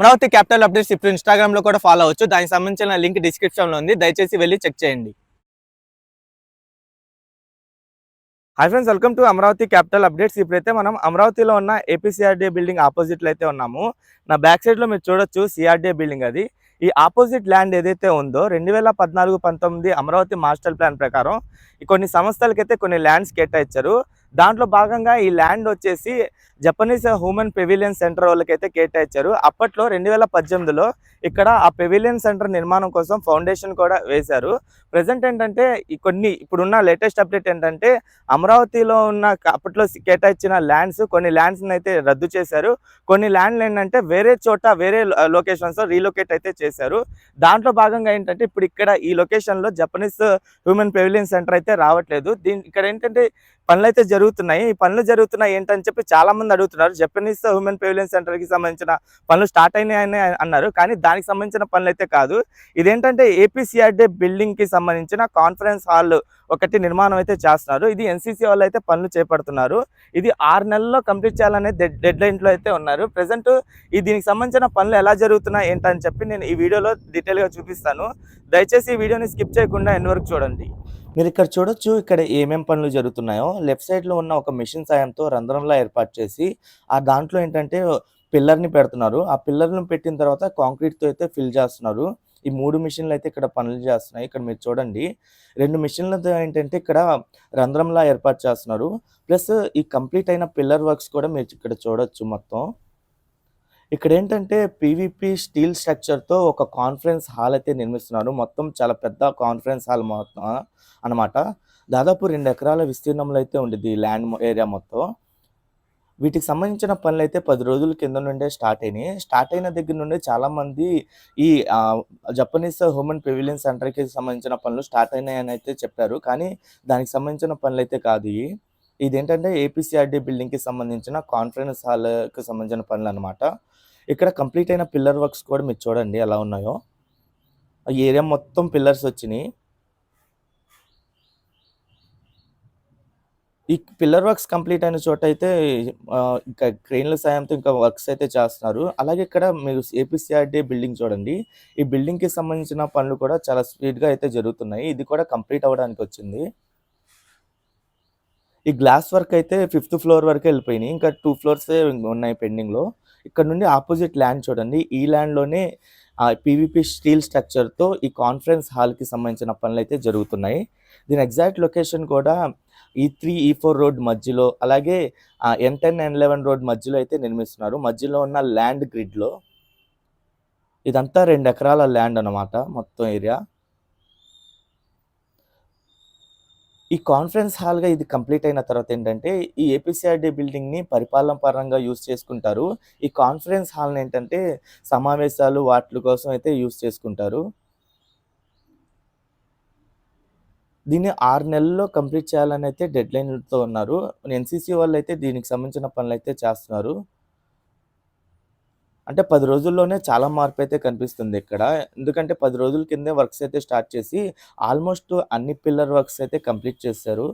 Amaravati capital updates ఇప్పుడు ఇన్స్టాగ్రామ్లో కూడా ఫాలో అవ్వచ్చు. దానికి సంబంధించిన లింక్ డిస్క్రిప్షన్లో ఉంది. దయచేసి వెళ్ళి చెక్ చేయండి. Hi friends welcome to Amaravati capital updates. ఇప్పుడైతే మనం అమరావతిలో ఉన్న ఏపీసీఆర్డీఏ బిల్డింగ్ ఆపోజిట్లో అయితే ఉన్నాము. నా బ్యాక్ సైడ్లో మీరు చూడొచ్చు సిఆర్డీఏ బిల్డింగ్ అది. ఈ ఆపోజిట్ ల్యాండ్ ఏదైతే ఉందో రెండు వేల పద్నాలుగు పంతొమ్మిది అమరావతి మాస్టర్ ప్లాన్ ప్రకారం ఈ కొన్ని సంస్థలకైతే కొన్ని ల్యాండ్స్ కేటాయించారు. దాంట్లో భాగంగా ఈ ల్యాండ్ వచ్చేసి జపనీస్ హ్యూమన్ పెవిలియన్ సెంటర్ వాళ్ళకైతే కేటాయించారు. అప్పట్లో రెండు వేల పద్దెనిమిదిలో ఇక్కడ ఆ పెవిలియన్ సెంటర్ నిర్మాణం కోసం ఫౌండేషన్ కూడా వేశారు. ప్రజెంట్ ఏంటంటే కొన్ని ఇప్పుడున్న లేటెస్ట్ అప్డేట్ ఏంటంటే అమరావతిలో ఉన్న అప్పట్లో కేటాయించిన ల్యాండ్స్ కొన్ని ల్యాండ్స్ అయితే రద్దు చేశారు. కొన్ని ల్యాండ్లు ఏంటంటే వేరే చోట వేరే లొకేషన్స్ రీలొకేట్ అయితే చేశారు. దాంట్లో భాగంగా ఏంటంటే ఇప్పుడు ఇక్కడ ఈ లొకేషన్లో జపనీస్ హ్యూమన్ పెవిలియన్ సెంటర్ అయితే రావట్లేదు. దీని ఇక్కడ ఏంటంటే పనులు అయితే జరుగుతున్నాయి. ఈ పనులు జరుగుతున్నాయి ఏంటని చెప్పి చాలా మంది అడుగుతున్నారు జపనీస్ హ్యూమన్ పెవిలియన్ సెంటర్కి సంబంధించిన పనులు స్టార్ట్ అయినాయని అన్నారు. కానీ దానికి సంబంధించిన పనులు అయితే కాదు. ఇదేంటంటే ఏపీసీఆర్డే బిల్డింగ్కి సంబంధించిన కాన్ఫరెన్స్ హాల్ ఒకటి నిర్మాణం అయితే చేస్తున్నారు. ఇది ఎన్సీసీ వాళ్ళు అయితే పనులు చేపడుతున్నారు. ఇది ఆరు నెలల్లో కంప్లీట్ చేయాలనే డెడ్ లైన్లో అయితే ఉన్నారు. ప్రెసెంట్ ఈ దీనికి సంబంధించిన పనులు ఎలా జరుగుతున్నాయి ఏంటని చెప్పి నేను ఈ వీడియోలో డీటెయిల్గా చూపిస్తాను. దయచేసి ఈ వీడియోని స్కిప్ చేయకుండా ఎన్ని వరకు చూడండి. మీరు ఇక్కడ చూడొచ్చు ఇక్కడ ఏమేం పనులు జరుగుతున్నాయో. లెఫ్ట్ సైడ్లో ఉన్న ఒక మిషన్ సాయంతో రంధ్రంలా ఏర్పాటు చేసి ఆ దాంట్లో ఏంటంటే పిల్లర్ని పెడుతున్నారు. ఆ పిల్లర్ని పెట్టిన తర్వాత కాంక్రీట్తో అయితే ఫిల్ చేస్తున్నారు. ఈ మూడు మిషన్లు అయితే ఇక్కడ పనులు చేస్తున్నాయి. ఇక్కడ మీరు చూడండి. రెండు మిషన్లతో ఏంటంటే ఇక్కడ రంధ్రంలా ఏర్పాటు చేస్తున్నారు. ప్లస్ ఈ కంప్లీట్ అయిన పిల్లర్ వర్క్స్ కూడా మీరు ఇక్కడ చూడొచ్చు మొత్తం. ఇక్కడ ఏంటంటే పీవీపీ స్టీల్ స్ట్రక్చర్తో ఒక కాన్ఫరెన్స్ హాల్ అయితే నిర్మిస్తున్నారు. మొత్తం చాలా పెద్ద కాన్ఫరెన్స్ హాల్ మొత్తం అన్నమాట. దాదాపు రెండు ఎకరాల విస్తీర్ణంలో అయితే ఉండేది ఈ ల్యాండ్ ఏరియా మొత్తం. వీటికి సంబంధించిన పనులు అయితే పది రోజుల కింద నుండే స్టార్ట్ అయినాయి. స్టార్ట్ అయిన దగ్గర నుండి చాలామంది ఈ జపనీస్ హ్యూమన్ పెవిలియన్ సెంటర్కి సంబంధించిన పనులు స్టార్ట్ అయినాయని అయితే చెప్పారు. కానీ దానికి సంబంధించిన పనులు అయితే కాదు ఇది ఇదేంటంటే ఏపీసీఆర్డీ బిల్డింగ్కి సంబంధించిన కాన్ఫరెన్స్ హాల్కి సంబంధించిన పనులు అనమాట ఇక్కడ కంప్లీట్ అయిన పిల్లర్ వర్క్స్ కూడా మీరు చూడండి ఎలా ఉన్నాయో. ఏరియా మొత్తం పిల్లర్స్ వచ్చినాయి. ఈ పిల్లర్ వర్క్స్ కంప్లీట్ అయిన చోట అయితే ఇంకా క్రెయిన్ల సాయంతో ఇంకా వర్క్స్ అయితే చేస్తున్నారు. అలాగే ఇక్కడ మీరు ఏపీసీఆర్డీ బిల్డింగ్ చూడండి. ఈ బిల్డింగ్కి సంబంధించిన పనులు కూడా చాలా స్పీడ్గా అయితే జరుగుతున్నాయి. ఇది కూడా కంప్లీట్ అవ్వడానికి వచ్చింది. ఈ గ్లాస్ వర్క్ అయితే ఫిఫ్త్ ఫ్లోర్ వరకు వెళ్ళిపోయినాయి. ఇంకా టూ ఫ్లోర్స్ ఉన్నాయి పెండింగ్లో. ఇక్కడ నుండి ఆపోజిట్ ల్యాండ్ చూడండి. ఈ ల్యాండ్లోనే పీవీపీ స్టీల్ స్ట్రక్చర్తో ఈ కాన్ఫరెన్స్ హాల్కి సంబంధించిన పనులు అయితే జరుగుతున్నాయి. దీని ఎగ్జాక్ట్ లొకేషన్ కూడా ఈ త్రీ ఈ ఫోర్ రోడ్ మధ్యలో అలాగే N ten N eleven road మధ్యలో అయితే నిర్మిస్తున్నారు. మధ్యలో ఉన్న ల్యాండ్ గ్రిడ్లో ఇదంతా రెండు ఎకరాల ల్యాండ్ అన్నమాట మొత్తం ఏరియా. ఈ కాన్ఫరెన్స్ హాల్గా ఇది కంప్లీట్ అయిన తర్వాత ఏంటంటే ఈ ఏపీసీఆర్డీ బిల్డింగ్ని పరిపాలన పరంగా యూస్ చేసుకుంటారు. ఈ కాన్ఫరెన్స్ హాల్ని ఏంటంటే సమావేశాలు వాటి కోసం అయితే యూస్ చేసుకుంటారు. దీన్ని ఆరు నెలల్లో కంప్లీట్ చేయాలని అయితే డెడ్ లైన్తో ఉన్నారు ఎన్సీసీ వాళ్ళు అయితే దీనికి సంబంధించిన పనులు అయితే చేస్తున్నారు. అంటే పది రోజుల్లోనే చాలా మార్పు అయితే కనిపిస్తుంది ఇక్కడ. ఎందుకంటే పది రోజుల కిందే వర్క్స్ అయితే స్టార్ట్ చేసి ఆల్మోస్ట్ అన్ని పిల్లర్ వర్క్స్ అయితే కంప్లీట్ చేశారు.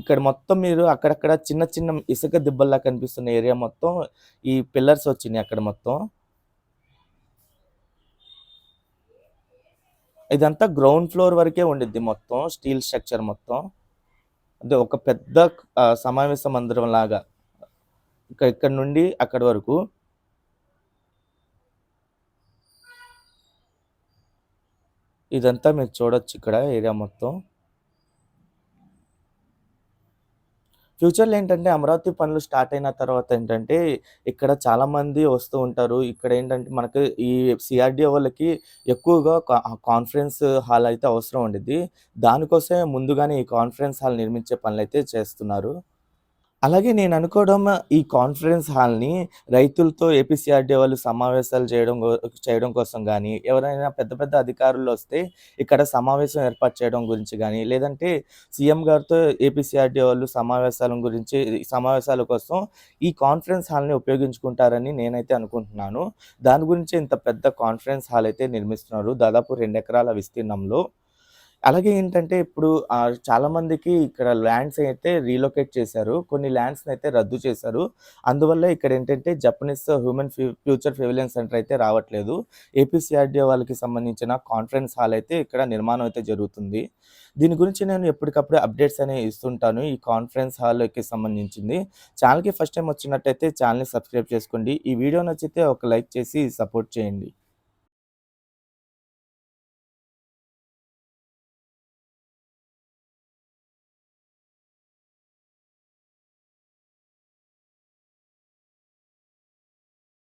ఇక్కడ మొత్తం మీరు అక్కడక్కడ చిన్న చిన్న ఇసుక దిబ్బల్లా కనిపిస్తున్న ఏరియా మొత్తం ఈ పిల్లర్స్ వచ్చినాయి అక్కడ మొత్తం. ఇదంతా గ్రౌండ్ ఫ్లోర్ వరకే ఉండిద్ది మొత్తం స్టీల్ స్ట్రక్చర్ మొత్తం. అంటే ఒక పెద్ద సమావేశ మందిరం లాగా. ఇక్కడ నుండి అక్కడి వరకు ఇదంతా మీరు చూడొచ్చు ఇక్కడ ఏరియా మొత్తం. ఫ్యూచర్లో ఏంటంటే అమరావతి పనులు స్టార్ట్ అయిన తర్వాత ఏంటంటే ఇక్కడ చాలామంది వస్తూ ఉంటారు. ఇక్కడ ఏంటంటే మనకి ఈ సిఆర్డిఓ వాళ్ళకి ఎక్కువగా కాన్ఫరెన్స్ హాల్ అయితే అవసరం ఉండేది దానికోసమే ముందుగానే ఈ కాన్ఫరెన్స్ హాల్ నిర్మించే పనులు అయితే చేస్తున్నారు. అలాగే నేను అనుకోవడం ఈ కాన్ఫరెన్స్ హాల్ని రైతులతో ఏపీసీఆర్డీ వాళ్ళు సమావేశాలు చేయడం చేయడం కోసం కానీ ఎవరైనా పెద్ద పెద్ద అధికారులు వస్తే ఇక్కడ సమావేశం ఏర్పాటు చేయడం గురించి కానీ లేదంటే సీఎం గారితో ఏపీసీఆర్డీ వాళ్ళు సమావేశాల గురించి సమావేశాల కోసం ఈ కాన్ఫరెన్స్ హాల్ని ఉపయోగించుకుంటారని నేనైతే అనుకుంటున్నాను. దాని గురించి ఇంత పెద్ద కాన్ఫరెన్స్ హాల్ అయితే నిర్మిస్తున్నారు. దాదాపు రెండు ఎకరాల విస్తీర్ణంలో. అలాగే ఏంటంటే ఇప్పుడు చాలా చాలామందికి ఇక్కడ ల్యాండ్స్ అయితే రీలొకేట్ చేశారు. కొన్ని ల్యాండ్స్‌ని అయితే రద్దు చేశారు. అందువల్ల ఇక్కడ ఏంటంటే Japanese human few future pavilion centre అయితే రావట్లేదు. ఏపీసీఆర్‌డీఏ వాళ్ళకి సంబంధించిన కాన్ఫరెన్స్ హాల్ అయితే ఇక్కడ నిర్మాణం అయితే జరుగుతుంది. దీని గురించి నేను ఎప్పటికప్పుడు అప్డేట్స్ అనేవి ఇస్తుంటాను. ఈ కాన్ఫరెన్స్ హాల్‌కి సంబంధించింది. ఛానల్కి ఫస్ట్ టైం వచ్చినట్టయితే ఛానల్ని సబ్స్క్రైబ్ చేసుకోండి. ఈ వీడియో నచ్చితే ఒక లైక్ చేసి సపోర్ట్ చేయండి.